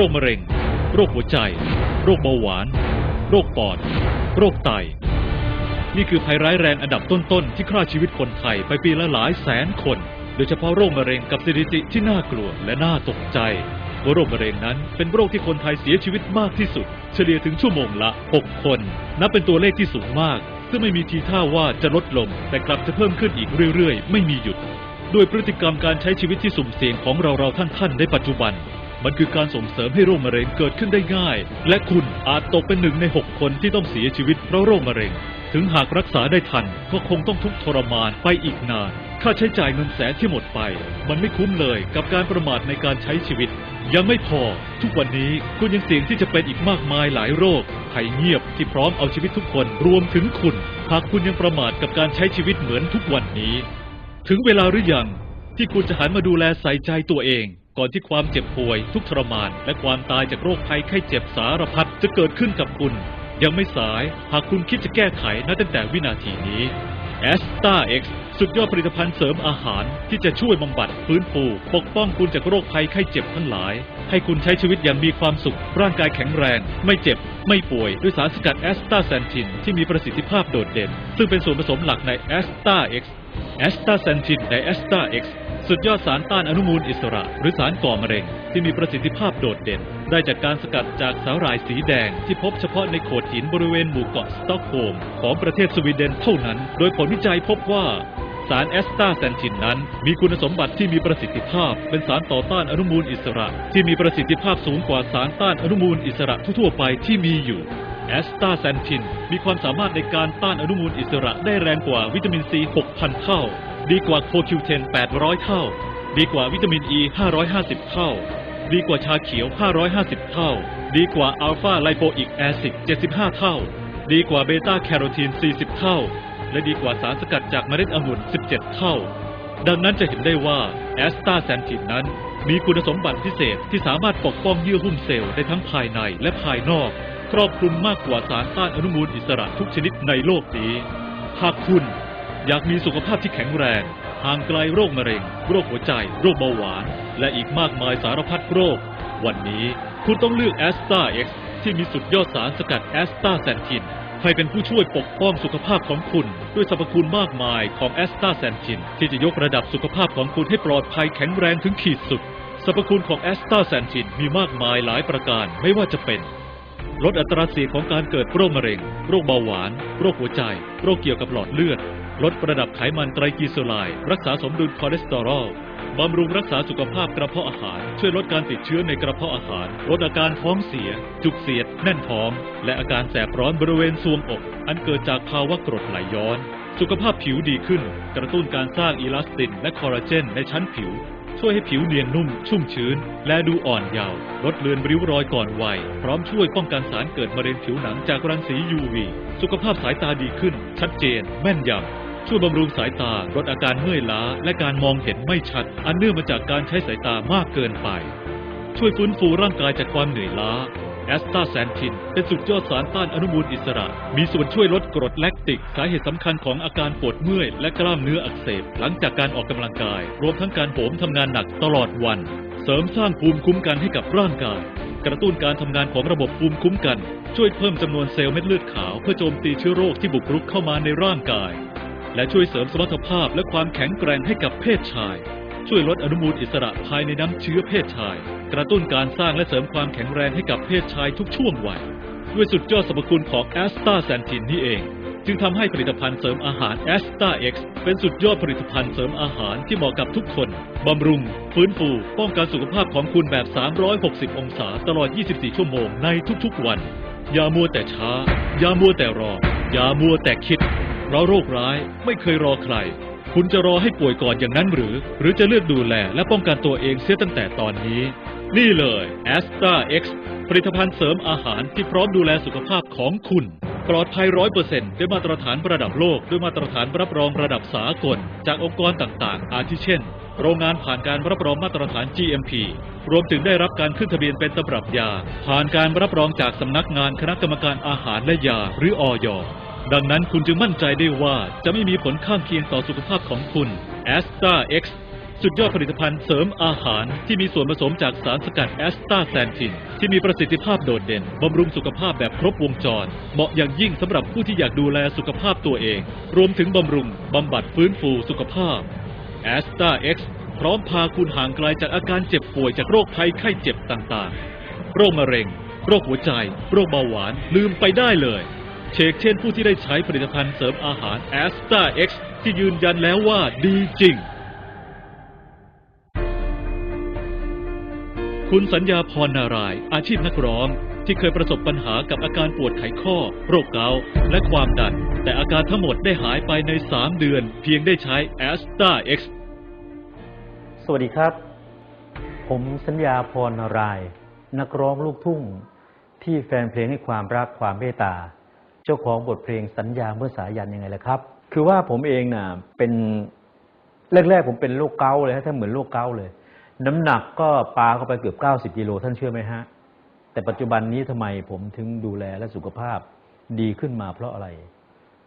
รคมะเร็ง โรคหัวใจ โรคเบาหวาน โรคปอด โรคไต นี่คือภัยร้ายแรงอันดับต้นๆ ที่ฆ่าชีวิตคนไทยไปปีละหลายแสนคน โดยเฉพาะโรคมะเร็งกับสถิติที่น่ากลัวและน่าตกใจว่าโรคมะเร็งนั้นเป็นโรคที่คนไทยเสียชีวิตมากที่สุด เฉลี่ยถึงชั่วโมงละ 6 คน นับเป็นตัวเลขที่สูงมาก ซึ่งไม่มีทีท่าว่าจะลดลง แต่กลับจะเพิ่มขึ้นอีกเรื่อยๆ ไม่มีหยุด ด้วยพฤติกรรมการใช้ชีวิตที่สุ่มเสี่ยงของเราเราๆท่านๆในปัจจุบัน มันคือการส่งเสริมให้โรคมะเร็งเกิดขึ้นได้ง่าย และคุณอาจตกเป็นหนึ่งใน 6 คนที่ต้องเสียชีวิตเพราะโรคมะเร็ง ถึงหากรักษาได้ทันก็คงต้องทุกข์ทรมานไปอีกนาน ค่าใช้จ่ายเงินแสนที่หมดไป มันไม่คุ้มเลยกับการประมาทในการใช้ชีวิต ยังไม่พอ ทุกวันนี้คุณยังเสี่ยงที่จะเป็นอีกมากมายหลายโรคภัยเงียบที่พร้อมเอาชีวิตทุกคนรวมถึงคุณ หากคุณยังประมาทกับการใช้ชีวิตเหมือนทุกวันนี้ ถึงเวลาหรือยังที่คุณจะหันมาดูแลใส่ใจตัวเอง ก่อนที่ความเจ็บป่วย ทุกทรมาน และความตายจากโรคภัยไข้เจ็บสารพัดจะเกิดขึ้นกับคุณ ยังไม่สายหากคุณคิดจะแก้ไขนับตั้งแต่วินาทีนี้ a s t a X สุดยอดผลิตภัณฑ์เสริมอาหารที่จะช่วยบำบัดฟื้นฟู ปกป้องคุณจากโรคภัยไข้เจ็บทั้งหลาย ให้คุณใช้ชีวิตอย่างมีความสุข ร่างกายแข็งแรง ไม่เจ็บ ไม่ป่วย ด้วยสารสกัดแอสตาแซนทินที่มีประสิทธิภาพโดดเด่น ซึ่งเป็นส่วนผสมหลักใน a s t a X แอสตาเซนทินในแอสตาเอ็กซ์ สุดยอดสารต้านอนุมูลอิสระ หรือสารก่อมะเร็ง ที่มีประสิทธิภาพโดดเด่น ได้จากการสกัดจากสาหร่ายสีแดง ที่พบเฉพาะในโขดหินบริเวณหมู่เกาะสต็อกโฮมของประเทศสวีเดนเท่านั้น โดยผลวิจัยพบว่าสารแอสตาแซนทินนั้น มีคุณสมบัติที่มีประสิทธิภาพ เป็นสารต่อต้านอนุมูลอิสระ ที่มีประสิทธิภาพสูงกว่าสารต้านอนุมูลอิสระทั่วไปที่มีอยู่แอสตาแซนทินมีความสามารถในการต้านอนุมูลอิสระได้แรงกว่าวิตามินซี 6,000 เท่า ดีกว่าโคคิวเทน800 เท่า ดีกว่าวิตามินอ e ี550 เท่า ดีกว่าชาเขียว 550 เท่า ดีกว่าอัลฟาไลโปอิกแอซิด 75 เท่า ดีกว่าเบต้าแคโรทีน 40 เท่า และดีกว่าสารสกัดจากเมล็ดองุ่น 17 เท่า ดังนั้นจะเห็นได้ว่าแอสตาแซนทินนั้น มีคุณสมบัติพิเศษที่สามารถปกป้องเยื่อหุ้มเซลล์ได้ทั้งภายในและภายนอก ครอบคลุมมากกว่าสารต้านอนุมูลอิสระทุกชนิดในโลกนี้หากคุณ อยากมีสุขภาพที่แข็งแรง ห่างไกลโรคมะเร็ง โรคหัวใจ โรคเบาหวาน และอีกมากมายสารพัดโรค วันนี้คุณต้องเลือกแอสตาเอ็กซ์ที่มีสุดยอดสารสกัดแอสตาแซนทินให้เป็นผู้ช่วยปกป้องสุขภาพของคุณ ด้วยสรรพคุณมากมายของแอสตาแซนทินที่จะยกระดับสุขภาพของคุณให้ปลอดภัยแข็งแรงถึงขีดสุดสรรพคุณของแอสตาแซนทินมีมากมายหลายประการไม่ว่าจะเป็น ลดอัตราเสี่ยงของการเกิดโรคมะเร็ง โรคเบาหวาน โรคหัวใจ โรคเกี่ยวกับหลอดเลือด ลดระดับไขมันไตรกลีเซอไรด์รักษาสมดุลคอเลสเตอรอลบำรุงรักษาสุขภาพกระเพาะอาหาร ช่วยลดการติดเชื้อในกระเพาะอาหาร ลดอาการท้องเสีย จุกเสียด แน่นท้อง และอาการแสบร้อนบริเวณซวงอก อันเกิดจากภาวะกรดไหลย้อน สุขภาพผิวดีขึ้น กระตุ้นการสร้างอีลาสติน และคอลลาเจนในชั้นผิว ช่วยให้ผิวเนียนนุ่ม ชุ่มชื้น และดูอ่อนเยาว์ลดเลือนริ้วรอยก่อนวัย พร้อมช่วยป้องกันสารเกิดมะเร็งผิวหนังจากรังสี UV สุขภาพสายตาดีขึ้น ชัดเจน แม่นยำ ช่วยบำรุงสายตาลดอาการเมื่อยล้า และการมองเห็นไม่ชัด อันเนื่องมาจากการใช้สายตามากเกินไป ช่วยฟื้นฟูร่างกายจากความเหนื่อยล้าแอสตาแซนทิน เป็นสุดยอดสารต้านอนุมูลอิสระ มีส่วนช่วยลดกรดแลคติก สาเหตุสำคัญของอาการปวดเมื่อย และกล้ามเนื้ออักเสบ หลังจากการออกกำลังกาย รวมทั้งการโหมทำงานหนักตลอดวัน เสริมสร้างภูมิคุ้มกันให้กับร่างกาย กระตุ้นการทำงานของระบบภูมิคุ้มกัน ช่วยเพิ่มจำนวนเซลล์เม็ดเลือดขาว เพื่อโจมตีเชื้อโรคที่บุกรุกเข้ามาในร่างกาย และช่วยเสริมสมรรถภาพและความแข็งแกร่งให้กับเพศชาย ช่วยลดอนุมูลอิสระภายในน้ำเชื้อเพศชาย กระตุ้นการสร้างและเสริมความแข็งแรงให้กับเพศชายทุกช่วงวัย ด้วยสุดยอดสรรพคุณของแอสตาแซนทินนี่เอง จึงทำให้ผลิตภัณฑ์เสริมอาหารแอสตาเอ็กซ์เป็นสุดยอดผลิตภัณฑ์เสริมอาหารที่เหมาะกับทุกคนบำรุง ฟื้นฟู ป้องกันสุขภาพของคุณแบบ 360 องศาตลอด 24 ชั่วโมงในทุกๆวันอย่ามัวแต่ช้าอย่ามัวแต่รออย่ามัวแต่คิด เพราะโรคร้ายไม่เคยรอใคร คุณจะรอให้ป่วยก่อนอย่างนั้นหรือ หรือจะเลือกดูแลและป้องกันตัวเองเสียตั้งแต่ตอนนี้ นี่เลย a s t a X ผลิตภัณฑ์เสริมอาหารที่พร้อมดูแลสุขภาพของคุณ ปลอดภัยร้อยเปอร์เซ็นต์ด้วยมาตรฐานระดับโลก ด้วยมาตรฐานรับรองระดับสากล จากองค์กรต่างๆ อาทิเช่น โรงงานผ่านการรับรองมาตรฐาน GMP รวมถึงได้รับการขึ้นทะเบียนเป็นตำรับยา ผ่านการรับรองจากสำนักงานคณะกรรมการอาหารและยาหรืออย ดังนั้นคุณจึงมั่นใจได้ว่าจะไม่มีผลข้างเคียงต่อสุขภาพของคุณ a s t a X สุดยอดผลิตภัณฑ์เสริมอาหารที่มีส่วนผสมจากสารสกัดแอสตาแซนทิน ที่มีประสิทธิภาพโดดเด่น บำรุงสุขภาพแบบครบวงจร เหมาะอย่างยิ่งสำหรับผู้ที่อยากดูแลสุขภาพตัวเอง รวมถึงบำรุงบำบัดฟื้นฟูสุขภาพแอสตาเอ็กซ์พร้อมพาคุณห่างไกลจากอาการเจ็บป่วยจากโรคภัยไข้เจ็บต่างๆ โรคมะเร็ง โรคหัวใจ โรคเบาหวานลืมไปได้เลย เชกเช่นผู้ที่ได้ใช้ผลิตภัณฑ์เสริมอาหารแอสตาเอ็กซ์ที่ยืนยันแล้วว่าดีจริง คุณสัญญาพรนาราย อาชีพนักร้องที่เคยประสบปัญหากับอาการปวดไขข้อ โรคเกาต์และความดัน แต่อาการทั้งหมดได้หายไปใน 3 เดือน เพียงได้ใช้ a s t a X สวัสดีครับ ผมสัญญาพรนาราย นักร้องลูกทุ่งที่แฟนเพลงให้ความรักความเมตตา เจ้าของบทเพลงสัญญาเมื่อสายันยังไงล่ะครับ คือว่าผมเองน่ะเป็นแรกๆผมเป็นโรคเกาเลยฮะถ้าเหมือนโรคเกาเลย น้ำหนักก็ปาเข้าไปเกือบ90กิโลท่านเชื่อไหมฮะ แต่ปัจจุบันนี้ทำไมผมถึงดูแลและสุขภาพดีขึ้นมาเพราะอะไร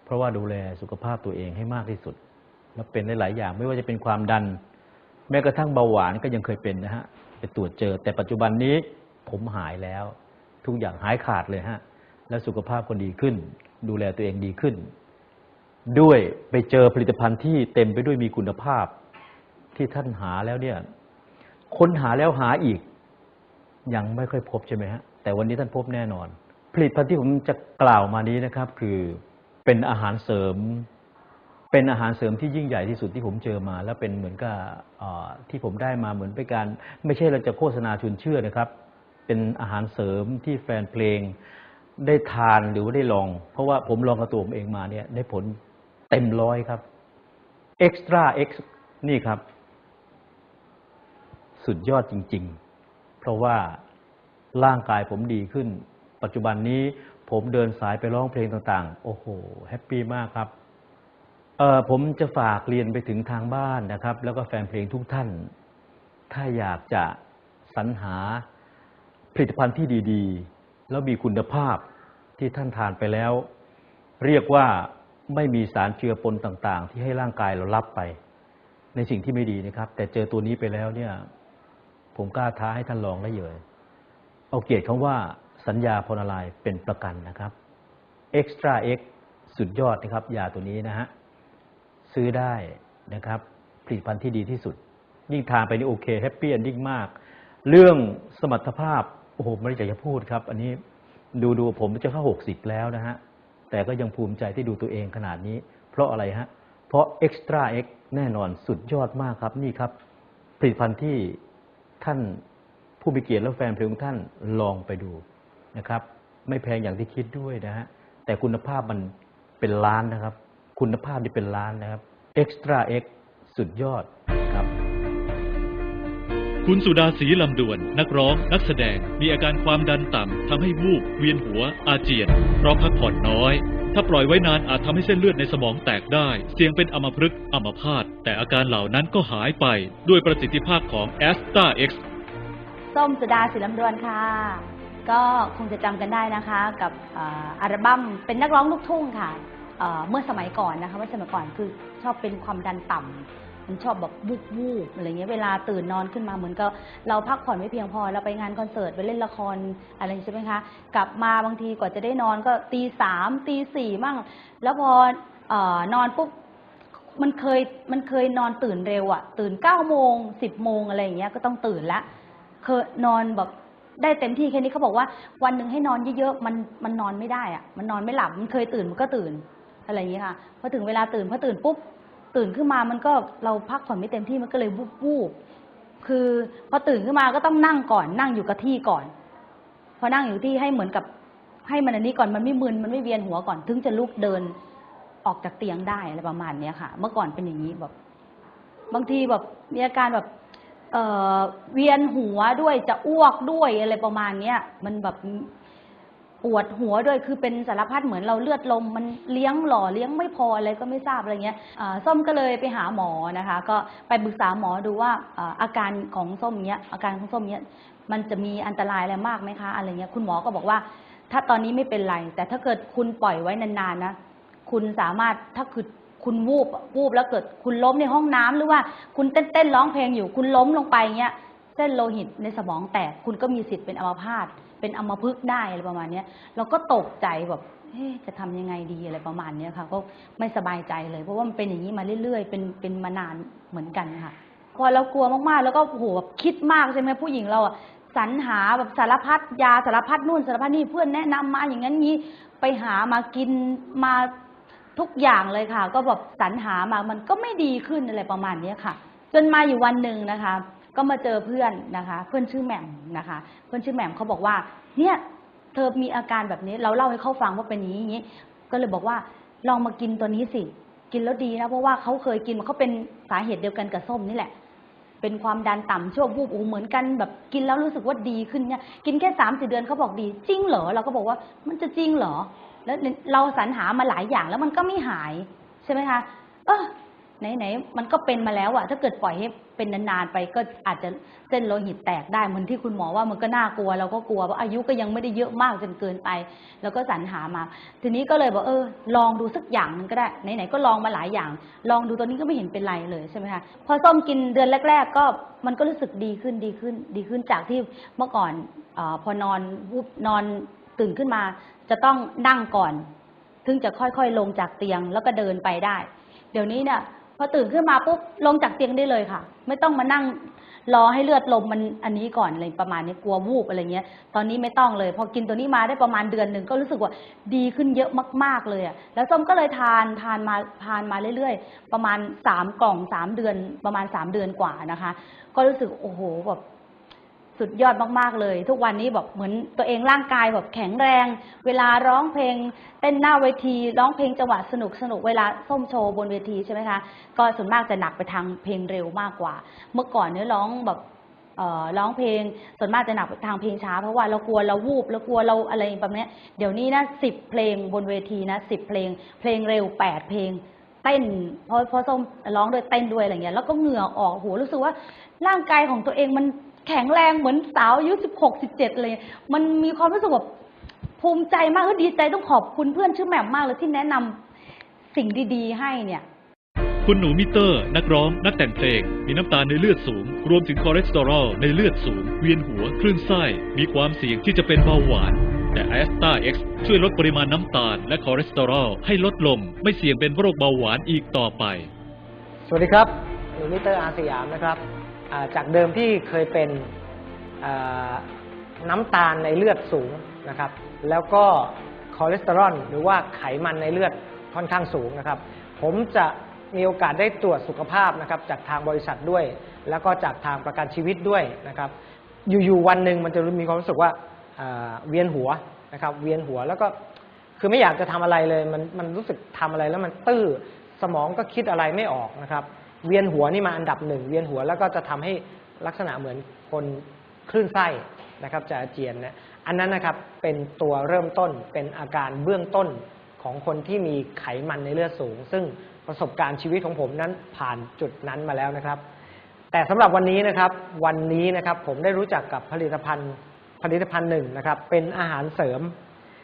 เพราะว่าดูแลสุขภาพตัวเองให้มากที่สุด แล้วเป็นหลายๆอย่างไม่ว่าจะเป็นความดัน แม้กระทั่งเบาหวานก็ยังเคยเป็นนะฮะไปตรวจเจอ แต่ปัจจุบันนี้ผมหายแล้ว ทุกอย่างหายขาดเลยฮะ และสุขภาพก็ดีขึ้น ดูแลตัวเองดีขึ้น ด้วยไปเจอผลิตภัณฑ์ที่เต็มไปด้วยมีคุณภาพที่ท่านหาแล้วเนี่ยค้นหาแล้วหาอีก ยังไม่ค่อยพบใช่ไหมฮะแต่วันนี้ท่านพบแน่นอน ผลิตภัณฑ์ที่ผมจะกล่าวมานี้นะครับ คือเป็นอาหารเสริม เป็นอาหารเสริมที่ยิ่งใหญ่ที่สุดที่ผมเจอมา แล้วเป็นเหมือนกับที่ผมได้มาเหมือนเป็นการ ไม่ใช่เราจะโฆษณาชวนเชื่อนะครับ เป็นอาหารเสริมที่แฟนเพลง ได้ทานหรือว่าได้ลอง เพราะว่าผมลองกับตัวผมเองมาเนี่ยได้ผลเต็มร้อยครับ Extra X นี่ครับ สุดยอดจริง ๆ เพราะว่าร่างกายผมดีขึ้น ปัจจุบันนี้ผมเดินสายไปร้องเพลงต่างๆ โอ้โห แฮปปี้มากครับเออผมจะฝากเรียนไปถึงทางบ้านนะครับ แล้วก็แฟนเพลงทุกท่าน ถ้าอยากจะสรรหาผลิตภัณฑ์ที่ดี ๆ แล้วมีคุณภาพที่ท่านทานไปแล้ว เรียกว่าไม่มีสารเจือปนต่าง ๆ ที่ให้ร่างกายเรารับไป ในสิ่งที่ไม่ดีนะครับ แต่เจอตัวนี้ไปแล้วเนี่ย ผมกล้าท้าให้ท่านลองได้เลยเอาเกียรติคำว่าสัญญาพรนารายเป็นประกันนะครับ Extra X สุดยอดนะครับยาตัวนี้นะฮะซื้อได้นะครับ ผลิตภัณฑ์ที่ดีที่สุด ยิ่งทานไปนี่โอเคแฮปปี้ n อนดิ้งมาก เรื่องสมรรถภาพ โอ้โหไม่ได้อยากจะพูดครับ อันนี้ดูดูผมจะเข้าหกสิบแล้วนะฮะ แต่ก็ยังภูมิใจที่ดูตัวเองขนาดนี้ เพราะอะไรฮะ เพราะ Extra X แน่นอนสุดยอดมากครับนี่ครับ ผลิตภัณฑ์ที่ท่านผู้มีเกียรติและแฟนเพลงของท่านลองไปดูนะครับ ไม่แพงอย่างที่คิดด้วยนะฮะ แต่คุณภาพมันเป็นล้านนะครับ คุณภาพที่เป็นล้านนะครับ Extra X สุดยอดครับ คุณสุดาศรีลำดวน นักร้อง นักแสดง มีอาการความดันต่ำทำให้วูบเวียนหัว อาเจียน เพราะพักผ่อนน้อย ถ้าปล่อยไว้นานอาจทำให้เส้นเลือดในสมองแตกได้ เสี่ยงเป็นอัมพฤกษ์อัมพาตแต่อาการเหล่านั้นก็หายไป ด้วยประสิทธิภาพของ a s t a X ส้มสุดาศิลำดวนค่ะ ก็คงจะจำกันได้นะคะ กับอัลบั้มเป็นนักร้องลูกทุ่งค่ะเอ่อเมื่อสมัยก่อนนะคะเมื่อสมัยก่อนคือชอบเป็นความดันต่ำ มันชอบแบบวูบวูบอะไรเงี้ยเวลาตื่นนอนขึ้นมาเหมือนกับเราพักผ่อนไม่เพียงพอเราไปงานคอนเสิร์ตไปเล่นละครอะไรใช่ไหมคะกลับมาบางทีกว่าจะได้นอนก็ตีสามตีสี่มั่ง แล้วพอออนอนปุ๊บมันเคยมันเคยนอนตื่นเร็วอะตื่นเก้าโมงสิบโมงอะไรอย่างเงี้ยก็ต้องตื่นละเคยนอนแบบได้เต็มที่แค่นี้เขาบอกว่า วันหนึ่งให้นอนเยอะๆมันมันนอนไม่ได้อะมันนอนไม่หลับมันเคยตื่นมันก็ตื่นอะไรอย่างเงี้ยค่ะพอถึงเวลาตื่นพอตื่นปุ๊บ ตื่นขึ้นมามันก็เราพักผ่อนไม่เต็มที่มันก็เลยวูบวูบคือพอตื่นขึ้นมาก็ต้องนั่งก่อน นั่งอยู่กับที่ก่อน พอนั่งอยู่ที่ให้เหมือนกับให้มันอันนี้ก่อนมันไม่มึนมันไม่เวียนหัวก่อน ถึงจะลุกเดินออกจากเตียงได้อะไรประมาณเนี้ยค่ะ เมื่อก่อนเป็นอย่างนี้แบบ บางทีแบบมีอาการแบบเอ่อเวียนหัวด้วยจะอ้วกด้วยอะไรประมาณเนี้ย มันแบบ ปวดหัวด้วยคือเป็นสารพัดเหมือนเราเลือดลม มันเลี้ยงหล่อเลี้ยงไม่พออะไรก็ไม่ทราบอะไรเงี้ยส้มก็เลยไปหาหมอนะคะ ก็ไปปรึกษาหมอดูว่าอ่าอาการของส้มเนี้ยอาการของส้มเนี้ยมันจะมีอันตรายอะไรมากไหมคะอะไรเงี้ยคุณหมอก็บอกว่า ถ้าตอนนี้ไม่เป็นไร แต่ถ้าเกิดคุณปล่อยไว้นานๆนะคุณสามารถถ้าคือคุณวูบวูบแล้วเกิดคุณล้มในห้องน้ำหรือว่าคุณเต้นเต้นร้องเพลงอยู่ คุณล้มลงไปเงี้ยเส้นโลหิตในสมองแตกคุณก็มีสิทธิ์เป็นอัมพาต เป็นอมพฤกษ์ได้อะไรประมาณเนี้ยเราก็ตกใจแบบจะทำยังไงดีอะไรประมาณเนี้ยค่ะ ก็ไม่สบายใจเลย เพราะว่ามันเป็นอย่างนี้มาเรื่อยๆ เป็นเป็นมานานเหมือนกันค่ะ พอเรากลัวมากๆ แล้วก็โหแบบคิดมากใช่ไหมผู้หญิงเราอะสรรหาแบบสารพัดยาสารพัดนู่นสารพัดนี่เพื่อนแนะนำมาอย่างนั้นนี้ไปหามากินมาทุกอย่างเลยค่ะ ก็แบบสรรหามามันก็ไม่ดีขึ้นอะไรประมาณเนี้ยค่ะ จนมาอยู่วันหนึ่งนะคะ ก็มาเจอเพื่อนนะคะ เพื่อนชื่อแหม่มนะคะ เพื่อนชื่อแหม่มเขาบอกว่าเนี่ยเธอมีอาการแบบนี้เราเล่าให้เขาฟังว่าเป็นอย่างนี้อย่างนี้ ก็เลยบอกว่าลองมากินตัวนี้สิ กินแล้วดีนะเพราะว่าเขาเคยกินมันเขาเป็นสาเหตุเดียวกันกับส้มนี่แหละ เป็นความดันต่ำช่วงวูบอูเหมือนกันแบบกินแล้วรู้สึกว่าดีขึ้นเนี่ยกินแค่สามสี่เดือนเขาบอกดี จริงเหรอเราก็บอกว่ามันจะจริงเหรอ แล้วเราสรรหามาหลายอย่างแล้วมันก็ไม่หายใช่ไหมคะ เออ ไหนๆมันก็เป็นมาแล้วอะถ้าเกิดปล่อยให้เป็นนานๆไปก็อาจจะเส้นโลหิตแตกได้เหมือนที่คุณหมอว่ามันก็น่ากลัวเราก็กลัวว่าอายุก็ยังไม่ได้เยอะมากจนเกินไป แล้วก็สรรหามา ทีนี้ก็เลยบอกเออ ลองดูสักอย่างนึงก็ได้ไหนๆก็ลองมาหลายอย่าง ลองดูตัวนี้ก็ไม่เห็นเป็นไรเลยใช่ไหมคะพอส้มกินเดือนแรก ๆ ก็มันก็รู้สึกดีขึ้นดีขึ้น ดีขึ้นจากที่เมื่อก่อนอพอนอนวูบนอนตื่นขึ้นมา จะต้องนั่งก่อนถึงจะค่อยๆลงจากเตียงแล้วก็เดินไปได้ เดี๋ยวนี้เนี่ย พอตื่นขึ้นมาปุ๊บลงจากเตียงได้เลยค่ะ ไม่ต้องมานั่งรอให้เลือดลมมันอันนี้ก่อนอะไรประมาณนี้กลัววูบอะไรเงี้ย ตอนนี้ไม่ต้องเลย พอกินตัวนี้มาได้ประมาณเดือนหนึ่งก็รู้สึกว่าดีขึ้นเยอะมาก ๆเลยอะแล้วส้มก็เลยทานทานมาทานมาเรื่อยๆ ประมาณสามกล่องสามเดือนประมาณสามเดือนกว่านะคะ ก็รู้สึกโอ้โหแบบ สุดยอดมากๆเลย ทุกวันนี้แบบเหมือนตัวเองร่างกายแบบแข็งแรง เวลาร้องเพลงเต้นหน้าเวทีร้องเพลงจังหวะสนุกสนุกเวลาส้มโชว์บนเวทีใช่ไหมคะก็ส่วนมากจะหนักไปทางเพลงเร็วมากกว่า เมื่อก่อนเนี่ยร้องแบบเอ่อร้องเพลงส่วนมากจะหนักไปทางเพลงช้า เพราะว่าเรากลัวเราวูบเรากลัวเราอะไรแบบเนี้ยเดี๋ยวนี้นะสิบเพลงบนเวทีนะสิบเพลง เพลงเร็วแปดเพลงเต้นพราะเพราะส้มร้องด้วยเต้นด้วยอะไรเงี้ยแล้วก็เหงื่อออกโหรู้สึกว่าร่างกายของตัวเองมัน แข็งแรงเหมือนสาวอายุสิบหกสิบเจ็ดเลย มันมีความรู้สึกแบบภูมิใจมากก็ดีใจต้องขอบคุณเพื่อนชื่อแหม่มมากเลยที่แนะนำสิ่งดีๆ ให้เนี่ย คุณหนูมิเตอร์ นักร้อง นักแต่งเพลง มีน้ำตาลในเลือดสูง รวมถึงคอเลสเตอรอลในเลือดสูง เวียนหัว คลื่นไส้ มีความเสี่ยงที่จะเป็นเบาหวาน แต่ a s t a X ช่วยลดปริมาณน้ำตาล และคอเลสเตอรอลให้ลดลง ไม่เสี่ยงเป็นโรคเบาหวานอีกต่อไป สวัสดีครับหนูมิเตอร์อาสยามนะครับอ่า จากเดิมที่เคยเป็นน้ำตาลในเลือดสูงนะครับ แล้วก็คอเลสเตอรอลหรือว่าไขมันในเลือดค่อนข้างสูงนะครับ ผมจะมีโอกาสได้ตรวจสุขภาพนะครับ จากทางบริษัทด้วย แล้วก็จากทางประกันชีวิตด้วยนะครับ อยู่ๆวันหนึ่งมันจะมีความรู้สึกว่าอ่าเวียนหัวนะครับ เวียนหัวแล้วก็คือไม่อยากจะทำอะไรเลย มันมันรู้สึกทำอะไรแล้วมันตื้อสมองก็คิดอะไรไม่ออกนะครับ เวียนหัวนี่มาอันดับหนึ่งเวียนหัวแล้วก็จะทำให้ลักษณะเหมือนคนคลื่นไส้นะครับจะอาเจียนนะอันนั้นนะครับเป็นตัวเริ่มต้นเป็นอาการเบื้องต้นของคนที่มีไขมันในเลือดสูง ซึ่งประสบการณ์ชีวิตของผมนั้นผ่านจุดนั้นมาแล้วนะครับ แต่สำหรับวันนี้นะครับวันนี้นะครับผมได้รู้จักกับผลิตภัณฑ์ผลิตภัณฑ์หนึ่งนะครับ เป็นอาหารเสริม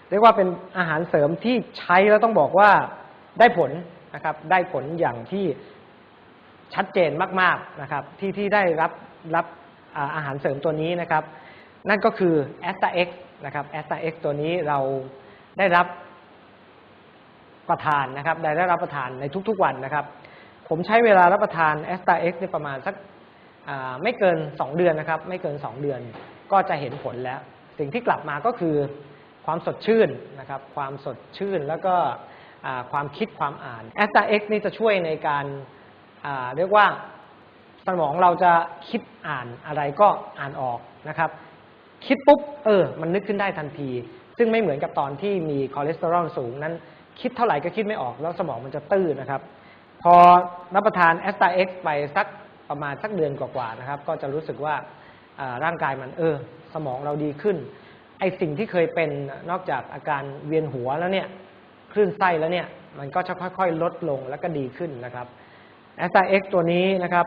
เรียกว่าเป็นอาหารเสริมที่ใช้แล้วต้องบอกว่าได้ผลนะครับได้ผลอย่างที่ ชัดเจนมากๆนะครับที่ที่ได้รับรับอาหารเสริมตัวนี้นะครับ นั่นก็คือ a s t a x นะครับ a s t a x ตัวนี้เราได้รับประทานนะครับ ได้ได้รับประทานในทุกๆวันนะครับ ผมใช้เวลารับประทาน a s t a x เนี่ยประมาณสักไม่เกิน 2 เดือนนะครับ ไม่เกิน 2 เดือนก็จะเห็นผลแล้ว สิ่งที่กลับมาก็คือความสดชื่นนะครับ ความสดชื่นแล้วก็ความคิดความอ่าน a s t a x นี่จะช่วยในการ เรียกว่าสมองเราจะคิดอ่านอะไรก็อ่านออกนะครับ คิดปุ๊บเออ มันนึกขึ้นได้ทันที ซึ่งไม่เหมือนกับตอนที่มีคอเลสเตอรอลสูงนั้น คิดเท่าไหร่ก็คิดไม่ออกแล้วสมองมันจะตื้อนะครับ พอรับประทานแอสตาเอ็กซ์ไปสักประมาณสักเดือนกว่าๆนะครับ ก็จะรู้สึกว่าร่างกายมันเออ สมองเราดีขึ้นไอสิ่งที่เคยเป็นนอกจากอาการเวียนหัวแล้วเนี่ยคลื่นไส้แล้วเนี่ย มันก็จะค่อยๆ ลดลงแล้วก็ดีขึ้นนะครับ แอสตาเอ็กตัวนี้นะครับ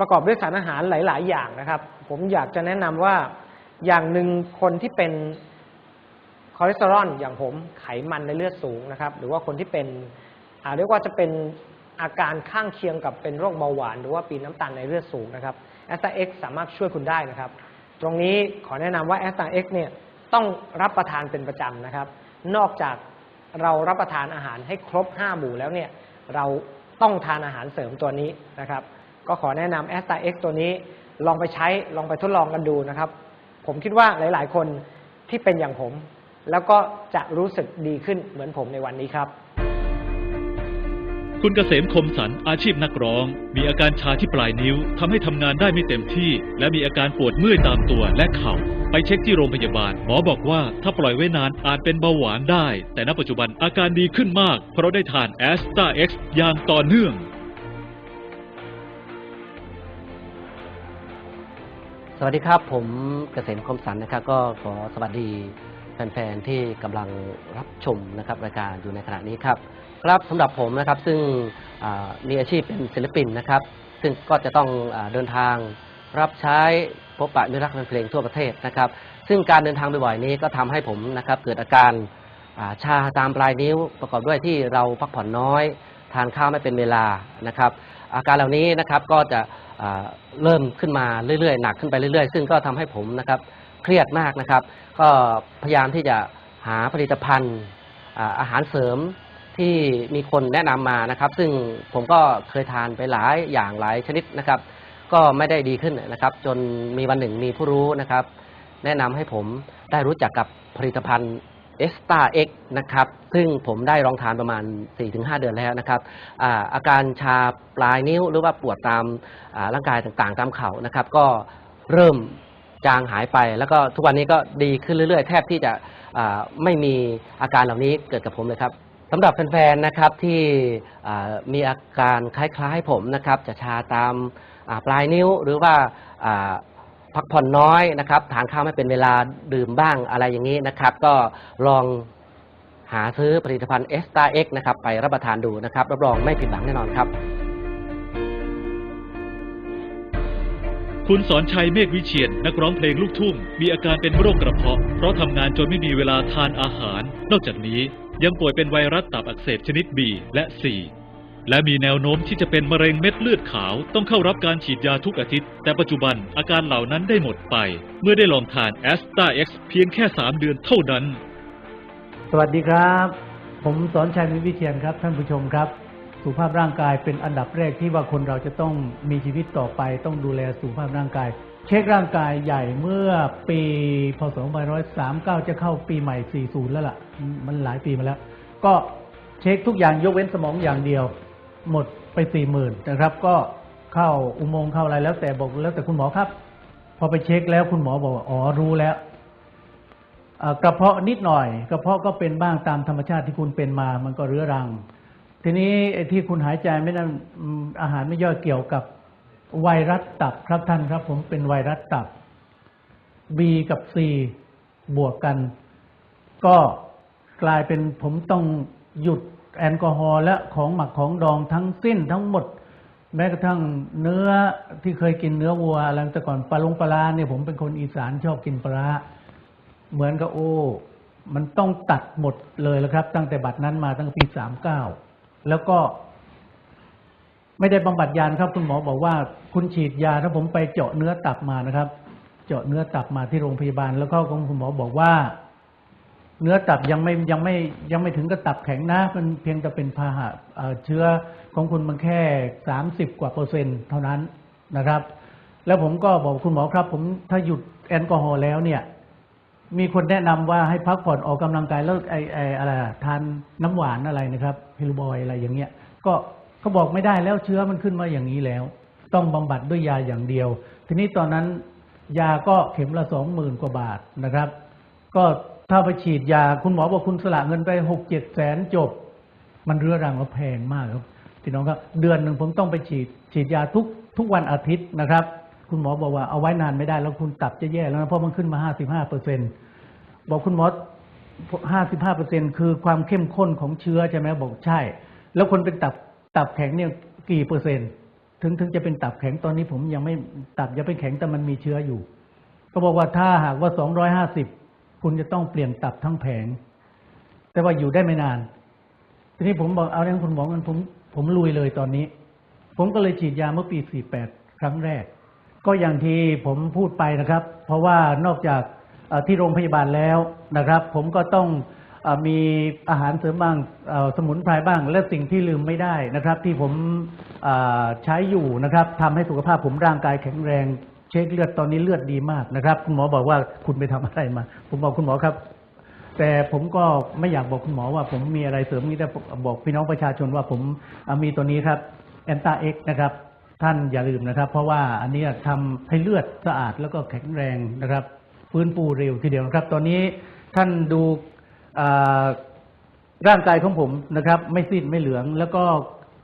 ประกอบด้วยสารอาหารหลาย ๆ อย่างนะครับ ผมอยากจะแนะนำว่าอย่างหนึ่งคนที่เป็นคอเลสเตอรอลอย่างผมไขมันในเลือดสูงนะครับ หรือว่าคนที่เป็นเรียกว่าจะเป็นอาการข้างเคียงกับเป็นโรคเบาหวาน หรือว่าปีน้ำตาลในเลือดสูงนะครับแอสตาเอ็กสามารถช่วยคุณได้นะครับ ตรงนี้ขอแนะนำว่าแอสตาเอ็กเนี่ยต้องรับประทานเป็นประจำนะครับ นอกจากเรารับประทานอาหารให้ครบ 5 หมู่แล้วเนี่ยเรา ต้องทานอาหารเสริมตัวนี้นะครับ ก็ขอแนะนำแอสตาเอ็กตัวนี้ลองไปใช้ลองไปทดลองกันดูนะครับ ผมคิดว่าหลาย ๆ คนที่เป็นอย่างผม แล้วก็จะรู้สึกดีขึ้นเหมือนผมในวันนี้ครับ คุณเกษมคมสันอาชีพนักร้อง มีอาการชาที่ปลายนิ้วทำให้ทำงานได้ไม่เต็มที่ และมีอาการปวดเมื่อยตามตัวและเข่า ไปเช็คที่โรงพยาบาล หมอบอกว่าถ้าปล่อยไว้นานอาจเป็นเบาหวานได้ แต่ณปัจจุบันอาการดีขึ้นมาก เพราะได้ทานแอสตาเอ็กซ์อย่างต่อเนื่องสวัสดีครับ ผมเกษมคมสันนะครับ ก็ขอสวัสดีแฟนๆที่กำลังรับชมนะครับรายการอยู่ในขณะนี้ครับ ครับสำหรับผมนะครับซึ่งมีอาชีพเป็นศิลปินนะครับ ซึ่งก็จะต้องอเดินทางรับใช้พบปะมิตรรักแฟนเพลงทั่วประเทศนะครับ ซึ่งการเดินทางบ่อยๆนี้ก็ทำให้ผมนะครับเกิดอาการาชาตามปลายนิ้วประกอบด้วยที่เราพักผ่อนน้อย ทานข้าวไม่เป็นเวลานะครับ อาการเหล่านี้นะครับก็จะเริ่มขึ้นมาเรื่อยๆหนักขึ้นไปเรื่อยๆ ซึ่งก็ทำให้ผมนะครับเครียดมากนะครับ ก็พยายามที่จะหาผลิตภัณฑ์อาหารเสริม ที่มีคนแนะนำมานะครับ ซึ่งผมก็เคยทานไปหลายอย่างหลายชนิดนะครับ ก็ไม่ได้ดีขึ้นนะครับ จนมีวันหนึ่งมีผู้รู้นะครับ แนะนำให้ผมได้รู้จักกับผลิตภัณฑ์เอสตาเอ็กนะครับ ซึ่งผมได้ลองทานประมาณ 4-5 เดือนแล้วนะครับอาอาการชาปลายนิ้วหรือว่าปวดตามาร่างกายต่างๆ ตามเข่านะครับ ก็เริ่มจางหายไป แล้วก็ทุกวันนี้ก็ดีขึ้นเรื่อยๆ แทบที่จะไม่มีอาการเหล่านี้เกิดกับผมเลยครับ สำหรับแฟนๆ นะครับที่มีอาการคล้ายๆผมนะครับจะชาตามปลายนิ้วหรือว่าอ่าพักผ่อนน้อยนะครับทานข้าวไม่เป็นเวลาดื่มบ้างอะไรอย่างนี้นะครับ ก็ลองหาซื้อผลิตภัณฑ์เอสตาเอ็กนะครับไปรับประทานดูนะครับรับรองไม่ผิดหวังแน่นอนครับ คุณสอนชัยเมฆวิเชียนนักร้องเพลงลูกทุ่ง มีอาการเป็นโรคกระเพาะ เพราะทำงานจนไม่มีเวลาทานอาหาร นอกจากนี้ ยังป่วยเป็นไวรัสตับอักเสบชนิด B และ C และมีแนวโน้มที่จะเป็นมะเร็งเม็ดเลือดขาว ต้องเข้ารับการฉีดยาทุกอาทิตย์ แต่ปัจจุบันอาการเหล่านั้นได้หมดไป เมื่อได้ลองทานแอสตาเอ็กซ์เพียงแค่ 3 เดือนเท่านั้น สวัสดีครับ ผมสอนชัยมิวิเชียนครับ ท่านผู้ชมครับ สุขภาพร่างกายเป็นอันดับแรกที่ว่าคนเราจะต้องมีชีวิตต่อไป ต้องดูแลสุขภาพร่างกาย เช็คร่างกายใหญ่เมื่อปีพศ2539 จะเข้าปีใหม่ 40 แล้วล่ะ มันหลายปีมาแล้ว ก็เช็คทุกอย่างยกเว้นสมองอย่างเดียว หมดไป 40,000นะครับ ก็เข้าอุโมงค์เข้าอะไรแล้วแต่บอกแล้วแต่คุณหมอครับ พอไปเช็คแล้วคุณหมอบอกว่าอ๋อรู้แล้วกระเพาะนิดหน่อย กระเพาะก็เป็นบ้างตามธรรมชาติที่คุณเป็นมา มันก็เรื้อรัง ทีนี้ที่คุณหายใจไม่ได้อืมอาหารไม่ย่อยเกี่ยวกับ ไวรัสตับครับท่านครับ ผมเป็นไวรัสตับ B กับ C บวกกัน ก็กลายเป็นผมต้องหยุดแอลกอฮอล์และของหมักของดองทั้งสิ้นทั้งหมด แม้กระทั่งเนื้อที่เคยกินเนื้อวัวอะไรแต่ก่อนปลาลงปลาร้าเนี่ยผมเป็นคนอีสานชอบกินปลาร้าเหมือนกับโอ้มันต้องตัดหมดเลยแล้วครับ ตั้งแต่บัดนั้นมาตั้งแต่ปีสามเก้าแล้วก็ ไม่ได้บำบัดยานะครับ คุณหมอบอกว่า คุณฉีดยาถ้าผมไปเจาะเนื้อตับมานะครับ เจาะเนื้อตับมาที่โรงพยาบาล แล้วก็คุณหมอบอกว่า เนื้อตับยังไม่ยังไม่ยังไม่ถึงกับตับแข็งนะ มันเพียงแต่เป็นพาหะเชื้อของคุณมันแค่สามสิบกว่าเปอร์เซ็นต์เท่านั้นนะครับ แล้วผมก็บอกคุณหมอครับ ผมถ้าหยุดแอลกอฮอล์แล้วเนี่ย มีคนแนะนำว่าให้พักผ่อนออกกำลังกายแล้วไอไออะไรทานน้ำหวานอะไรนะครับ เฮลบอยอะไรอย่างเงี้ย ก็ เขาบอกไม่ได้แล้วเชื้อมันขึ้นมาอย่างนี้แล้ว ต้องบำบัดด้วยยาอย่างเดียว ทีนี้ตอนนั้นยาก็เข็มละสองหมื่นกว่าบาทนะครับ ก็ถ้าไปฉีดยาคุณหมอบอกคุณสละเงินไปหกเจ็ดแสนจบ มันเรื้อรังและแพงมากครับพี่น้องครับเดือนหนึ่งผมต้องไปฉีด ฉีดยาทุกทุกวันอาทิตย์นะครับ คุณหมอบอกว่าเอาไว้นานไม่ได้แล้วคุณตับจะแย่แล้วนะเพราะมันขึ้นมาห้าสิบห้าเปอร์เซ็นบอกคุณหมอห้าสิบห้าเปอร์เซ็นคือความเข้มข้นของเชื้อใช่ไหมบอกใช่ แล้วคนเป็นตับ ตับแข็งเนี่ยกี่เปอร์เซ็นต์ถึงถึงจะเป็นตับแข็งตอนนี้ผมยังไม่ตับยังเป็นแข็งแต่มันมีเชื้ออยู่ก็บอกว่าถ้าหากว่าสองร้อยห้าสิบคุณจะต้องเปลี่ยนตับทั้งแผง แต่ว่าอยู่ได้ไม่นาน ทีนี้ผมบอกเอาเรื่องคุณหมอกันผมผมลุยเลยตอนนี้ ผมก็เลยฉีดยาเมื่อปี48ครั้งแรก ก็อย่างที่ผมพูดไปนะครับ เพราะว่านอกจากที่โรงพยาบาลแล้วนะครับ ผมก็ต้อง มีอาหารเสริมบ้างสมุนไพรบ้าง และสิ่งที่ลืมไม่ได้นะครับ ที่ผมใช้อยู่นะครับทำให้สุขภาพผมร่างกายแข็งแรง เช็คเลือดตอนนี้เลือดดีมากนะครับคุณหมอบอกว่าคุณไปทำอะไรมา ผมบอกคุณหมอครับ แต่ผมก็ไม่อยากบอกคุณหมอว่า ผมมีอะไรเสริมนี้แต่บอกพี่น้องประชาชนว่าผมมีตัวนี้ครับแอนตาเอ็กนะครับท่านอย่าลืมนะครับ เพราะว่าอันนี้ทำให้เลือดสะอาดแล้วก็แข็งแรงนะครับ ฟื้นฟูเร็วทีเดียวนะครับ ตอนนี้ท่านดู ร่างกายของผมนะครับ ไม่ซีดไม่เหลือง แล้วก็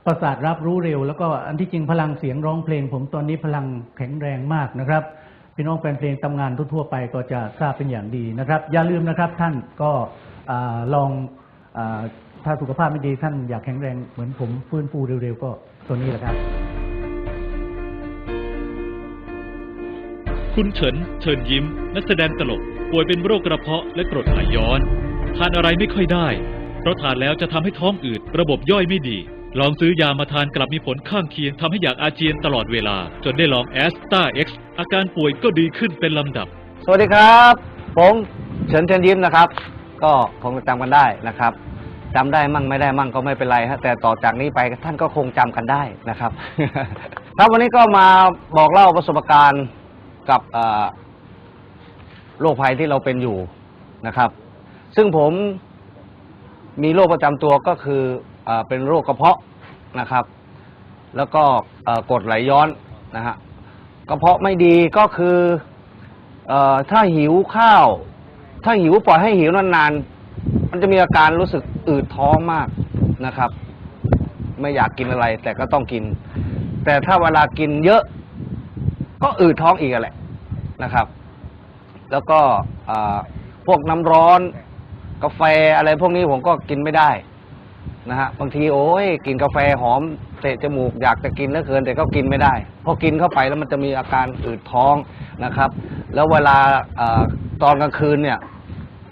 ประสาทรับรู้เร็ว แล้วก็อันที่จริงพลังเสียงร้องเพลง ผมตอนนี้พลังแข็งแรงมากนะครับพี่น้องแฟนเพลงทำงานทั่วๆไปก็จะทราบเป็นอย่างดีนะครับ อย่าลืมนะครับท่านก็อลองอถ้าสุขภาพไม่ดีท่านอยากแข็งแรงเหมือนผมฟื้นฟูเร็วๆ ก็ตัวนี้แหละครับ คุณเฉินเชิญยิ้ม นักแสดงตลกป่วยเป็นโรคกระเพาะและกรดไหลย้อน ทานอะไรไม่ค่อยได้ เพราะทานแล้วจะทำให้ท้องอืด ระบบย่อยไม่ดี ลองซื้อยามาทานกลับมีผลข้างเคียงทำให้อยากอาเจียนตลอดเวลา จนได้ลองแอสตาเอ็กซ์อาการป่วยก็ดีขึ้นเป็นลำดับ สวัสดีครับผมเฉินเชิญยิ้มนะครับ ก็คงจะจำกันได้นะครับจำได้มั่งไม่ได้มั่งก็ไม่เป็นไรฮะแต่ต่อจากนี้ไปท่านก็คงจำกันได้นะครับ ครับวันนี้ก็มาบอกเล่าประสบการณ์กับโรคภัยที่เราเป็นอยู่นะครับ ซึ่งผมมีโรคประจำตัวก็คือเอเป็นโรคกระเพาะนะครับ แล้วก็กดไหลย้อนนะฮะกระเพาะไม่ดีก็คืออถ้าหิวข้าว ถ้าหิวปล่อยให้หิวนานๆ มันจะมีอาการรู้สึกอืดท้องมากนะครับ ไม่อยากกินอะไรแต่ก็ต้องกิน แต่ถ้าเวลากินเยอะ ก็อืดท้องอีกแหละนะครับ แล้วก็พวกน้ำร้อน กาแฟอะไรพวกนี้ผมก็กินไม่ได้นะฮะบางทีโอ้ยกินกาแฟหอมเตะจมูกอยากจะกินเหลือเกิน แต่ก็กินไม่ได้พอกินเข้าไปแล้วมันจะมีอาการอืดท้องนะครับ แล้วเวลาอตอนกลางคืนเนี่ย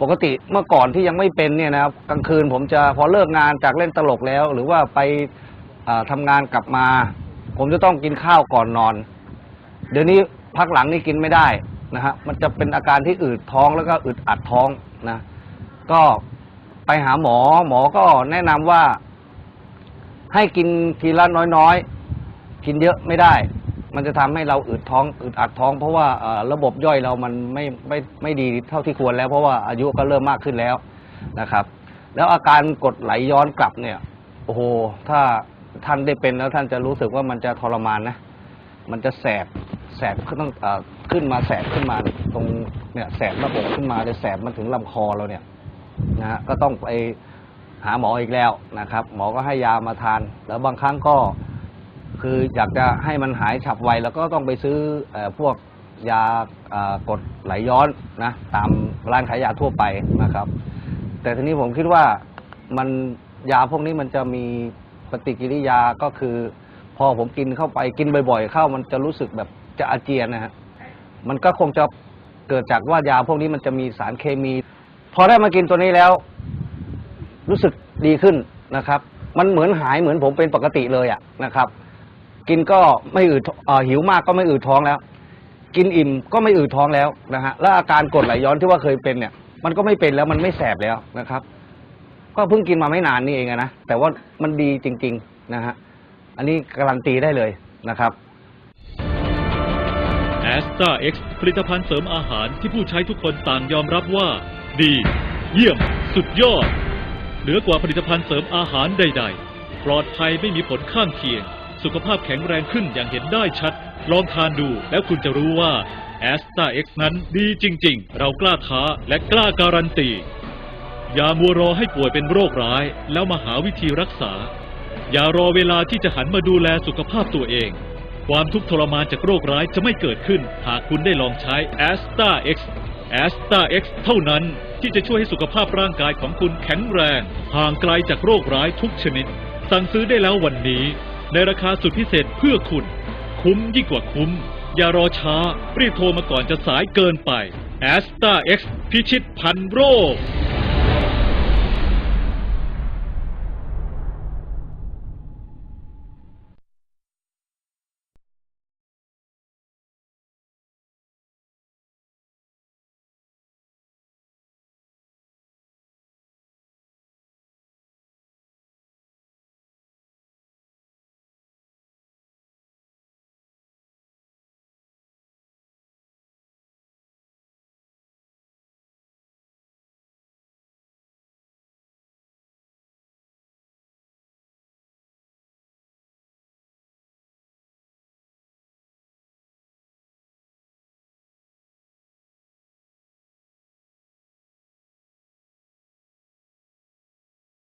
ปกติเมื่อก่อนที่ยังไม่เป็นเนี่ยนะครับกลางคืนผมจะพอเลิกงานจากเล่นตลกแล้ว หรือว่าไปเอ่อทำงานกลับมา ผมจะต้องกินข้าวก่อนนอน เดี๋ยวนี้พักหลังนี่กินไม่ได้นะฮะมันจะเป็นอาการที่อืดท้องแล้วก็อึดอัดท้องนะ ก็ไปหาหมอ หมอก็แนะนำว่า ให้กินทีละน้อยๆ กินเยอะไม่ได้ มันจะทำให้เราอึดท้องอึดอัดท้อง เพราะว่าเอ่อระบบย่อยเรามันไม่ไม่ไม่ดีเท่าที่ควรแล้ว เพราะว่าอายุก็เริ่มมากขึ้นแล้วนะครับ แล้วอาการกดไหลย้อนกลับเนี่ย โอ้โห ถ้าท่านได้เป็นแล้วท่านจะรู้สึกว่ามันจะทรมานนะ มันจะแสบ แสบขึ้นต้องเอ่อขึ้นมาแสบขึ้นมาตรงเนี่ยแสบหน้าอกขึ้นมาจะแสบมันถึงลำคอเราเนี่ย นะฮะก็ต้องไปหาหมออีกแล้วนะครับ หมอก็ให้ยามาทาน แล้วบางครั้งก็คืออยากจะให้มันหายฉับไว แล้วก็ต้องไปซื้ออพวกยากดไหลย้อนนะตามร้านขายยาทั่วไปนะครับ แต่ทีนี้ผมคิดว่ามันยาพวกนี้มันจะมีปฏิกิริยาก็คือ พอผมกินเข้าไปกินบ่อยๆ เข้ามันจะรู้สึกแบบจะอาเจียนนะฮะมันก็คงจะเกิดจากว่ายาพวกนี้มันจะมีสารเคมี พอได้มากินตัวนี้แล้ว รู้สึกดีขึ้นนะครับ มันเหมือนหายเหมือนผมเป็นปกติเลยอะนะครับ กินก็ไม่อืดอ่อหิวมากก็ไม่อืดท้องแล้ว กินอิ่มก็ไม่อืดท้องแล้วนะฮะแล้วอาการกดไหลย้อนที่ว่าเคยเป็นเนี่ย มันก็ไม่เป็นแล้วมันไม่แสบแล้วนะครับ ก็เพิ่งกินมาไม่นานนี่เองนะแต่ว่ามันดีจริง ๆนะฮะอันนี้การันตีได้เลยนะครับแอสตาเอ็กซ์ ผลิตภัณฑ์เสริมอาหารที่ผู้ใช้ทุกคนต่างยอมรับว่า ดี เยี่ยม สุดยอด เหนือกว่าผลิตภัณฑ์เสริมอาหารใด ๆ ปลอดภัยไม่มีผลข้างเคียง สุขภาพแข็งแรงขึ้นอย่างเห็นได้ชัด ลองทานดูแล้วคุณจะรู้ว่าแอสตาเอ็กซ์นั้นดีจริง ๆ เรากล้าท้าและกล้าการันตีอย่ามัวรอให้ป่วยเป็นโรคร้าย แล้วมาหาวิธีรักษา อย่ารอเวลาที่จะหันมาดูแลสุขภาพตัวเอง ความทุกข์ทรมานจากโรคร้ายจะไม่เกิดขึ้น หากคุณได้ลองใช้ a s t a X a s t a X เท่านั้นที่จะช่วยให้สุขภาพร่างกายของคุณแข็งแรง ห่างไกลจากโรคร้ายทุกชนิด สั่งซื้อได้แล้ววันนี้ ในราคาสุดพิเศษเพื่อคุณ คุ้มยิ่งกว่าคุ้ม อย่ารอช้า รีบโทรมาก่อนจะสายเกินไป a s t a X พิชิตพันโรค